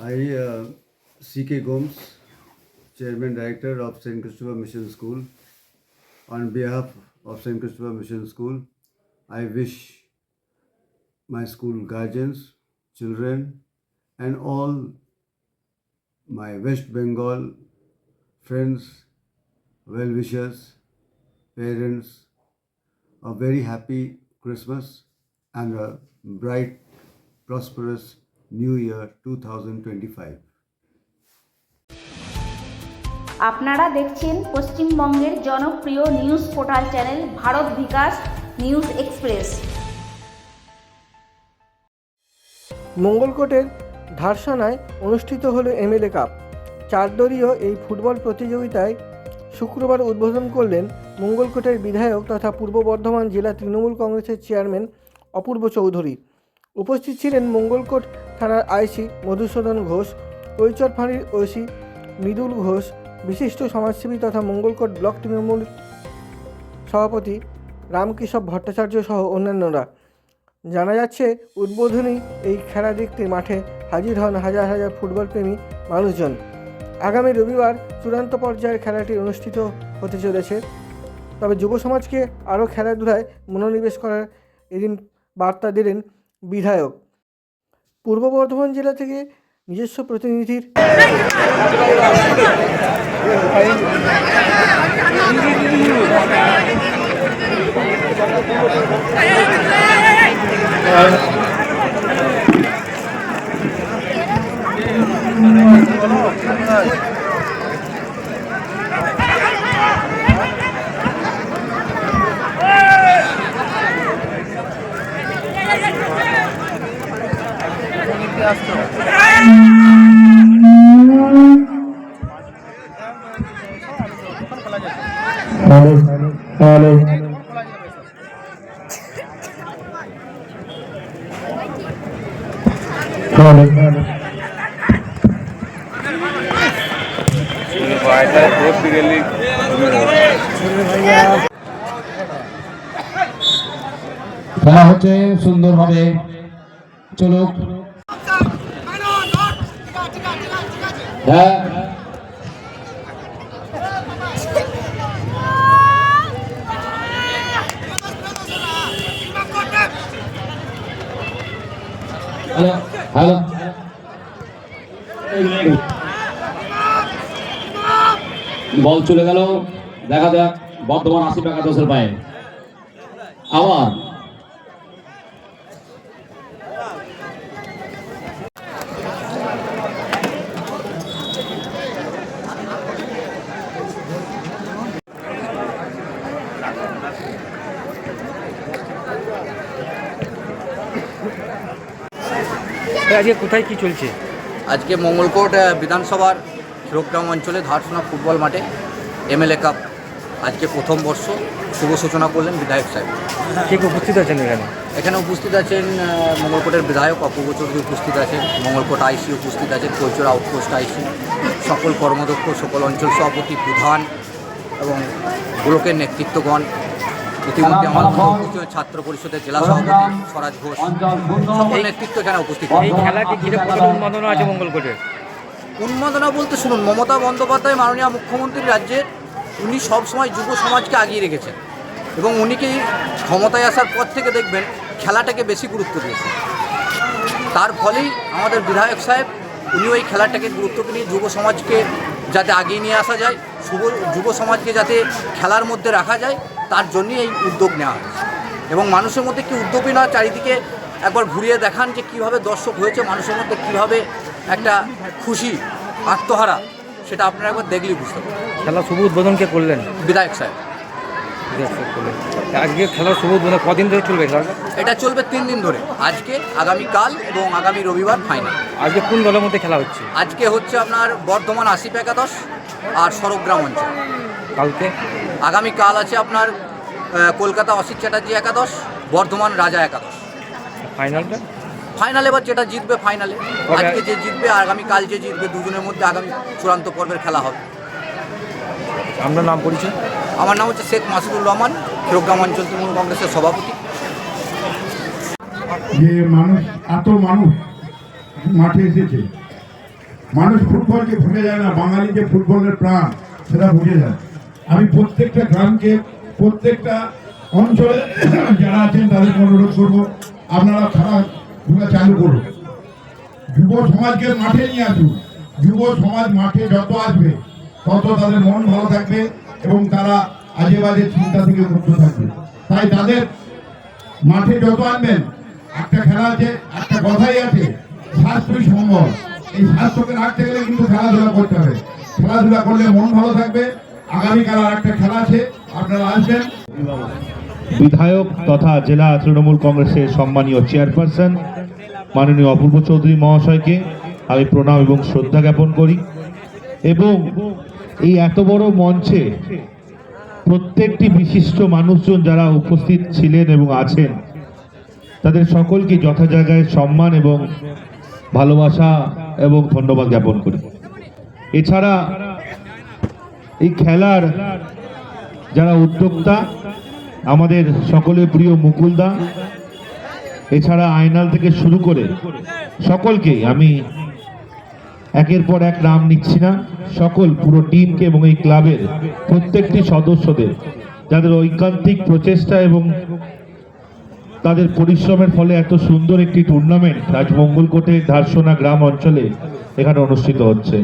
I, uh, C.K. Gomes, Chairman Director of St. Christopher Mission School, on behalf of St. Christopher Mission School, I wish my school guardians, children, and all my West Bengal friends, well wishers, parents, a very happy Christmas and a bright, prosperous New Year 2025. আপনারা দেখছেন পশ্চিমবঙ্গের জনপ্রিয় news portal channel Bharat Bikash news express. মঙ্গলকোটের ধারসানায় অনুষ্ঠিত হলো MLA cup চারদলীয় এই football প্রতিযোগিতায় শুক্রবার উদ্বোধন করলেন মঙ্গলকোটের বিধায়ক তথা পূর্ব বর্ধমান জেলা তৃণমূল কংগ্রেসের চেয়ারম্যান অপূর্ব চৌধুরী। উপস্থিত ছিলেন মঙ্গলকোট থানার আইসি মধুসূদন ঘোষ, কৈচর ফাঁড়ির ওসি মৃদুল ঘোষ, বিশিষ্ট সমাজসেবী তথা মঙ্গলকোট ব্লক তৃণমূল সভাপতি রামকেশব ভট্টাচার্য সহ অন্যান্যরা। জানা যাচ্ছে, উদ্বোধনী এই খেলা দেখতে মাঠে হাজির হন হাজার হাজার ফুটবল প্রেমী মানুষজন। আগামী রবিবার চূড়ান্ত পর্যায়ের খেলাটি অনুষ্ঠিত হতে চলেছে। তবে যুব সমাজকে আরও খেলাধুলায় মনোনিবেশ করার এদিন বার্তা দিলেন বিধায়ক পূর্ব বর্ধমান জেলা থেকে নিজস্ব প্রতিনিধির হ্যালো হ্যালো হ্যালো খেলা হচ্ছে সুন্দরভাবে চলুক। হ্যাঁ। Hello hello. বল চলে গেল। দেখা যাক বর্ধমান টাকা দশের পায়ে। আবার। আজকে কোথায় কি চলছে? আজকে মঙ্গলকোট বিধানসভার হিরোগ্রাম অঞ্চলে ধারসোনা ফুটবল মাঠে এমএলএ কাপ আজকে প্রথম বর্ষ। শুভ সূচনা করলেন বিধায়ক সাহেব। কে কে উপস্থিত আছেন এখানে? এখানে উপস্থিত আছেন মঙ্গলকোটের বিধায়ক অপূর্ব চৌধুরী উপস্থিত আছেন মঙ্গলকোট আইসি উপস্থিত আছেন কৈচর আউটপোস্ট আইসি সকল কর্মদক্ষ সকল অঞ্চল সভাপতি প্রধান এবং ব্লকের নেতৃত্বগণ ইতিমধ্যে আমাদের উপস্থিত ছাত্র পরিষদের জেলা সভাপতি স্বরাজ ঘোষ। সকল নেতৃত্ব এখানে উপস্থিত এই খেলাটি ঘিরে উন্মাদনা আছে মঙ্গলকোটে উন্মাদনা বলতে শুনুন মমতা বন্দ্যোপাধ্যায় মাননীয় মুখ্যমন্ত্রী রাজ্যের উনি সবসময় যুব সমাজকে আগিয়ে রেখেছেন। এবং উনি কি ক্ষমতায় আসার পর থেকে দেখবেন খেলাটাকে বেশি গুরুত্ব দিয়েছেন। তার ফলেই আমাদের বিধায়ক সাহেব উনি ওই খেলাটাকে গুরুত্ব নিয়ে যুব সমাজকে যাতে আগিয়ে নিয়ে আসা যায় শুভ যুব সমাজকে যাতে খেলার মধ্যে রাখা যায় তার জন্যই এই উদ্যোগ নেওয়া হয়েছে। এবং মানুষের মধ্যে কি উদ্যোগী না চারিদিকে একবার ঘুরিয়ে দেখান যে কীভাবে দর্শক হয়েছে মানুষের মধ্যে কীভাবে একটা খুশি আত্মহারা সেটা আপনারা একবার দেখলেই বুঝতে পারবেন। খেলা শুভ উদ্বোধন কে করলেন? বিধায়ক সাহেব। আজকে খেলার শুভ উদ্বোধন কদিন ধরে চলবে খেলাটা এটা চলবে তিন দিন ধরে। আজকে আগামীকাল এবং আগামী রবিবার ফাইনাল আজকে কোন দলের মধ্যে খেলা হচ্ছে? আজকে হচ্ছে আপনার বর্ধমান আশিপ একাদশ আর সরগ্রাম অঞ্চল। কালকে। আগামীকাল আছে আপনার কলকাতা অসিত চ্যাটার্জি একাদশ বর্ধমান রাজা একাদশ। ফাইনালটা? ফাইনাল এবার যেটা জিতবে ফাইনালে। আজকে যে জিতবে আগামীকাল যে জিতবে দুজনের মধ্যে আগামী চূড়ান্ত পর্বের খেলা হবে। আপনার নাম পরিচয়? আমার নাম হচ্ছে শেখ মাসুদুর রহমান হিরোগ্রাম অঞ্চল তৃণমূল কংগ্রেসের সভাপতি। যে মানুষ এত মানুষ মাঠে এসেছে। মানুষ ফুটবলকে ভুলে যায় না বাঙালি যে ফুটবলের প্রাণ সেটা বুঝে যায়। আমি প্রত্যেকটা গ্রামকে, প্রত্যেকটা অঞ্চলে যারা আছেন তাদেরকে অনুরোধ করব, আপনারা খেলাধুলা চালু করুন। যুব সমাজকে মাঠে নিয়ে আসুন। যুব সমাজ মাঠে যত আসবে, তত তাদের মন ভালো থাকবে এবং তারা আজে বাজে চিন্তা থেকে মুক্ত থাকবে। তাই তাদের মাঠে যত আনবেন, একটা খেলা আছে, একটা কথাই আছে, স্বাস্থ্যই সম্ভব এই স্বাস্থ্যকে রাখতে গেলে কিন্তু খেলাধুলা করতে হবে। খেলাধুলা করলে মন ভালো থাকবে আগামীকাল একটা খেলা আছে, আপনারা আসবেন। বিধায়ক তথা জেলা তৃণমূল কংগ্রেসের সম্মানীয় চেয়ারপারসন মাননীয় অপূর্ব চৌধুরী মহাশয়কে আমি প্রণাম এবং শ্রদ্ধা জ্ঞাপন করি এবং এই এত বড় মঞ্চে প্রত্যেকটি বিশিষ্ট মানুষজন যারা উপস্থিত ছিলেন এবং আছেন, তাদের সকলকে যথা জায়গায় সম্মান এবং ভালোবাসা এবং ধন্যবাদ জ্ঞাপন করি। এছাড়া এই খেলার যারা উদ্যোক্তা, আমাদের সকলের প্রিয় মুকুলদা, এছাড়া আয়নাল থেকে শুরু করে সকলকেই আমি একের পর এক নাম নিচ্ছি না, সকল পুরো টিমকে এবং এই ক্লাবের প্রত্যেকটি সদস্যদের, যাদের ঐকান্তিক প্রচেষ্টা এবং তাদের পরিশ্রমের ফলে এত সুন্দর একটি টুর্নামেন্ট আজ মঙ্গলকোটে ধারসোনা গ্রাম অঞ্চলে এখানে অনুষ্ঠিত হচ্ছে।